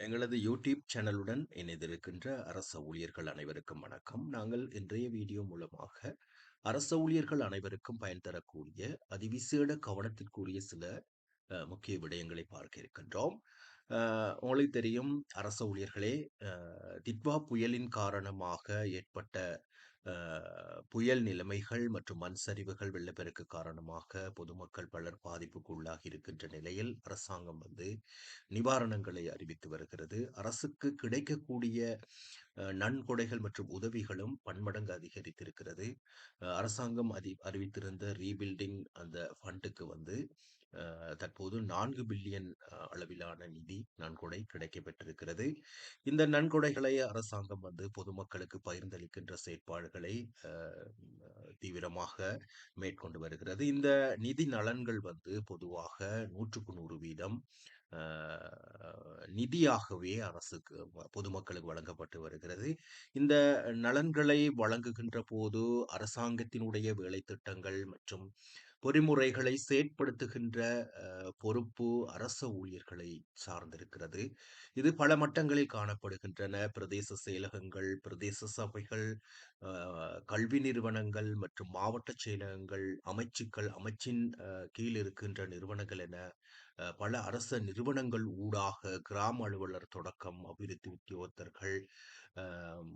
எங்களது யூடியூப் சேனலுடன் இணைந்திருக்கின்ற அரச ஊழியர்கள் அனைவருக்கும் வணக்கம். நாங்கள் இன்றைய வீடியோ மூலமாக அரச ஊழியர்கள் அனைவருக்கும் பயன் தரக்கூடிய அதிவிசேட கவனத்திற்குரிய சில அஹ், முக்கிய விடயங்களை பார்க்க இருக்கின்றோம். உங்களுக்கு தெரியும் அரச ஊழியர்களே. அஹ், திட்வா புயலின் காரணமாக ஏற்பட்ட புயல் நிலைமைகள் மற்றும் மண் சரிவுகள் வெள்ளப்பெருக்கு காரணமாக பொதுமக்கள் பலர் பாதிப்புக்கு உள்ளாகி இருக்கின்ற நிலையில் அரசாங்கம் வந்து நிவாரணங்களை அறிவித்து வருகிறது. அரசுக்கு கிடைக்கக்கூடிய நன்கொடைகள் மற்றும் உதவிகளும் பன்மடங்கு அதிகரித்திருக்கிறது. அரசாங்கம் அதி அறிவித்திருந்த ரீபில்டிங் அந்த ஃபண்டுக்கு வந்து தற்போது நான்கு பில்லியன் அளவிலான நிதி நன்கொடை கிடைக்கப்பெற்றிருக்கிறது. இந்த நன்கொடைகளை அரசாங்கம் வந்து பொதுமக்களுக்கு பகிர்ந்தளிக்கின்ற செயற்பாடுகளை தீவிரமாக மேற்கொண்டு வருகிறது. இந்த நிதி நலன்கள் வந்து பொதுவாக நூற்றுக்கு நூறு வீதம் நிதியாகவே அரசுக்கு பொதுமக்களுக்கு வழங்கப்பட்டு வருகிறது. இந்த நலன்களை வழங்குகின்ற போது அரசாங்கத்தினுடைய வேலை திட்டங்கள் மற்றும் பொறிமுறைகளை செயற்படுத்துகின்ற பொறுப்பு அரச ஊழியர்களை சார்ந்திருக்கிறது. இது பல மட்டங்களில் காணப்படுகின்றன. பிரதேச செயலகங்கள் பிரதேச சபைகள் கல்வி நிறுவனங்கள் மற்றும் மாவட்ட செயலகங்கள் அமைச்சுக்கள் அமைச்சின் கீழ் இருக்கின்ற நிறுவனங்கள் என பல அரச நிறுவனங்கள் ஊடாக கிராம அலுவலர் தொடக்கம் அபிவிருத்தி உத்தியோகத்தர்கள்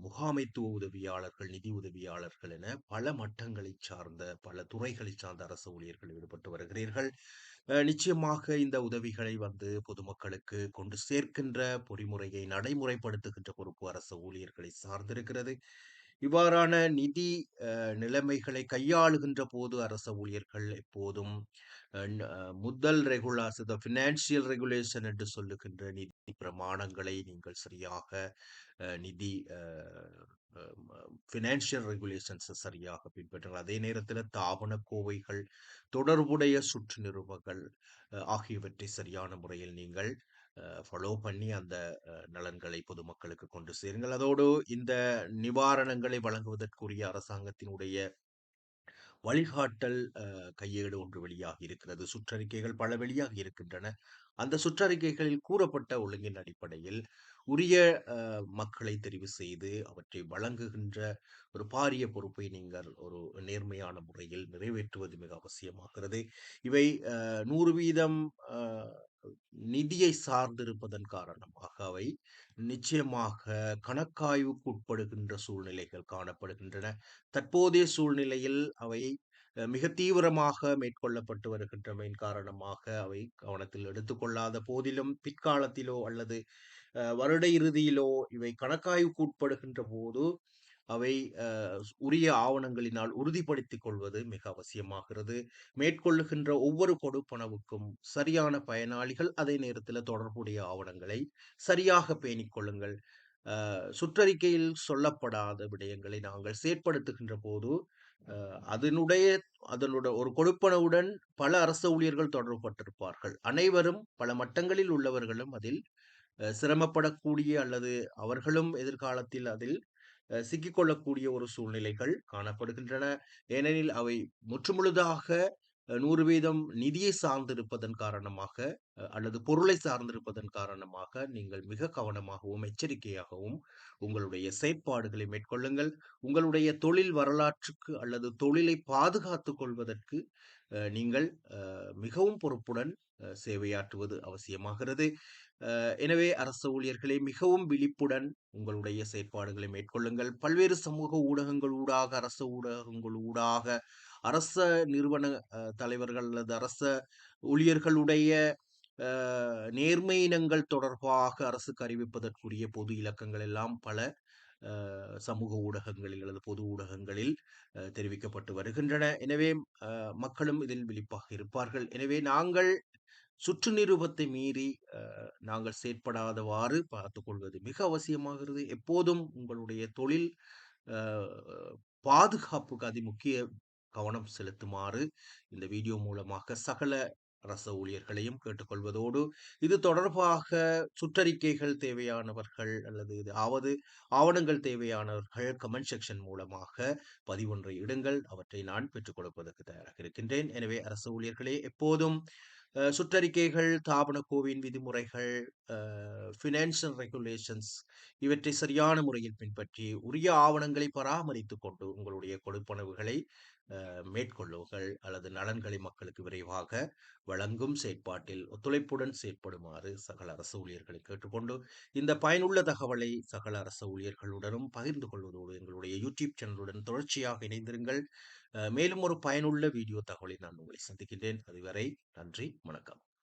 முகாமைத்துவ உதவியாளர்கள் நிதி உதவியாளர்கள் என பல மட்டங்களை சார்ந்த பல துறைகளை சார்ந்த அரசு ஊழியர்கள் ஈடுபட்டு வருகிறீர்கள். நிச்சயமாக இந்த உதவிகளை வந்து பொதுமக்களுக்கு கொண்டு சேர்க்கின்ற பொறிமுறையை நடைமுறைப்படுத்துகின்ற பொறுப்பு அரசு ஊழியர்களை சார்ந்திருக்கிறது. இவ்வாறான நிதி நிலைமைகளை கையாளுகின்ற போது அரச ஊழியர்கள் எப்போதும் முதல் ரெகுலாஸ் ஃபினான்சியல் ரெகுலேஷன் என்று சொல்லுகின்ற நிதி பிரமாணங்களை நீங்கள் சரியாக நிதி ஃபினான்ஷியல் ரெகுலேஷன்ஸ் சரியாக பின்பற்றுங்கள் அதே நேரத்தில் தாபன கோவைகள் தொடர்புடைய சுற்று நிறுவங்கள் ஆகியவற்றை சரியான முறையில் நீங்கள் ஃபாலோ பண்ணி அந்த நலன்களை பொதுமக்களுக்கு கொண்டு சேருங்கள். அதோடு இந்த நிவாரணங்களை வழங்குவதற்குரிய அரசாங்கத்தினுடைய வழிகாட்டல் கையேடு ஒன்று வெளியாகி இருக்கிறது. சுற்றறிக்கைகள் பல வெளியாகி இருக்கின்றன. அந்த சுற்றறிக்கைகளில் கூறப்பட்ட ஒழுங்கின் அடிப்படையில் உரிய மக்களை தெரிவு செய்து அவற்றை வழங்குகின்ற ஒரு பாரிய பொறுப்பை நீங்கள் ஒரு நேர்மையான முறையில் நிறைவேற்றுவது மிக அவசியமாகிறது. இவை நூறு வீதம் நிதியை சார்ந்திருப்பதன் காரணமாக அவை நிச்சயமாக கணக்காய்வுக்கு உட்படுகின்ற சூழ்நிலைகள் காணப்படுகின்றன. தற்போதைய சூழ்நிலையில் அவை மிக தீவிரமாக மேற்கொள்ளப்பட்டு வருகின்றமையின் காரணமாக அவை கவனத்தில் எடுத்துக்கொள்ளாத போதிலும் பிற்காலத்திலோ அல்லது வருட இறுதியிலோ இவை கணக்காய்வுக்கு உட்படுகின்ற போது அவை உரிய ஆவணங்களினால் உறுதிப்படுத்திக் கொள்வது மிக அவசியமாகிறது. மேற்கொள்ளுகின்ற ஒவ்வொரு கொடுப்பனவுக்கும் சரியான பயனாளிகள் அதே நேரத்தில் தொடர்புடைய ஆவணங்களை சரியாக பேணிக் கொள்ளுங்கள். சுற்றறிக்கையில் சொல்லப்படாத விடயங்களை நாங்கள் செயற்படுத்துகின்ற போது அதனுடைய அதனுடைய ஒரு கொடுப்பனவுடன் பல அரச ஊழியர்கள் தொடர்பட்டிருப்பார்கள் அனைவரும் பல மட்டங்களில் உள்ளவர்களும் அதில் சிரமப்படக்கூடிய அல்லது அவர்களும் எதிர்காலத்தில் அதில் சிக்கிக்கொள்ளக்கூடிய ஒரு சூழ்நிலைகள் காணப்படுகின்றன. ஏனெனில் அவை முற்றுமுழுதாக நூறு வீதம் நிதியை சார்ந்திருப்பதன் காரணமாக அல்லது பொருளை சார்ந்திருப்பதன் காரணமாக நீங்கள் மிக கவனமாகவும் எச்சரிக்கையாகவும் உங்களுடைய செயற்பாடுகளை மேற்கொள்ளுங்கள். உங்களுடைய தொழில் வரலாற்றுக்கு அல்லது தொழிலை பாதுகாத்துக் கொள்வதற்கு நீங்கள் மிகவும் பொறுப்புடன் சேவையாற்றுவது அவசியமாகிறது. எனவே அரச ஊழியர்களே மிகவும் விழிப்புடன் உங்களுடைய செயற்பாடுகளை மேற்கொள்ளுங்கள். பல்வேறு சமூக ஊடகங்கள் ஊடாக அரச ஊடகங்கள் ஊடாக அரச நிறுவன தலைவர்கள் அல்லது அரச ஊழியர்களுடைய நேர்மை இனங்கள் தொடர்பாக அரசுக்கு அறிவிப்பதற்குரிய பொது இலக்கங்கள் எல்லாம் பல சமூக ஊடகங்களில் அல்லது பொது ஊடகங்களில் தெரிவிக்கப்பட்டு வருகின்றன. எனவே மக்களும் இதில் விழிப்பாக இருப்பார்கள். எனவே நாங்கள் சுற்று நிருபத்தை மீறி நாங்கள் செயற்படாதவாறு பார்த்துக்கொள்வது மிக அவசியமாகிறது எப்போதும் உங்களுடைய தொழில் பாதுகாப்புக்கு அதிமுக்கிய கவனம் செலுத்துமாறு இந்த வீடியோ மூலமாக சகல அரச ஊழியர்களையும் கேட்டுக்கொள்வதோடு இது தொடர்பாக சுற்றறிக்கைகள் தேவையானவர்கள் அல்லது இது ஆவது ஆவணங்கள் தேவையானவர்கள் கமெண்ட் செக்ஷன் மூலமாக பதிவொன்றை இடுங்கள். அவற்றை நான் பெற்றுக் கொடுப்பதற்கு தயாராக இருக்கின்றேன். எனவே அரசு ஊழியர்களே எப்போதும் சுற்றறிக்கைகள், தாபன கோவின் விதிமுறைகள், ஃபினான்ஷியல் ரெகுலேஷன்ஸ் இவற்றை சரியான முறையில் பின்பற்றி, உரிய ஆவணங்களை பராமரித்துக் கொண்டு உங்களுடைய கொடுப்பனவுகளை மேற்கொள்ளுங்கள் அல்லது நலன்களை மக்களுக்கு விரைவாக வழங்கும் செயற்பாட்டில் ஒத்துழைப்புடன் செயற்படுமாறு சகல அரசு ஊழியர்களை கேட்டுக்கொண்டு, இந்த பயனுள்ள தகவலை சகல அரசு ஊழியர்களுடனும் பகிர்ந்து கொள்வதோடு எங்களுடைய யூடியூப் சேனலுடன் தொடர்ச்சியாக இணைந்திருங்கள். மேலும் ஒரு பயனுள்ள வீடியோ தகவலை நான் உங்களை சந்திக்கின்றேன். அதுவரை நன்றி, வணக்கம்.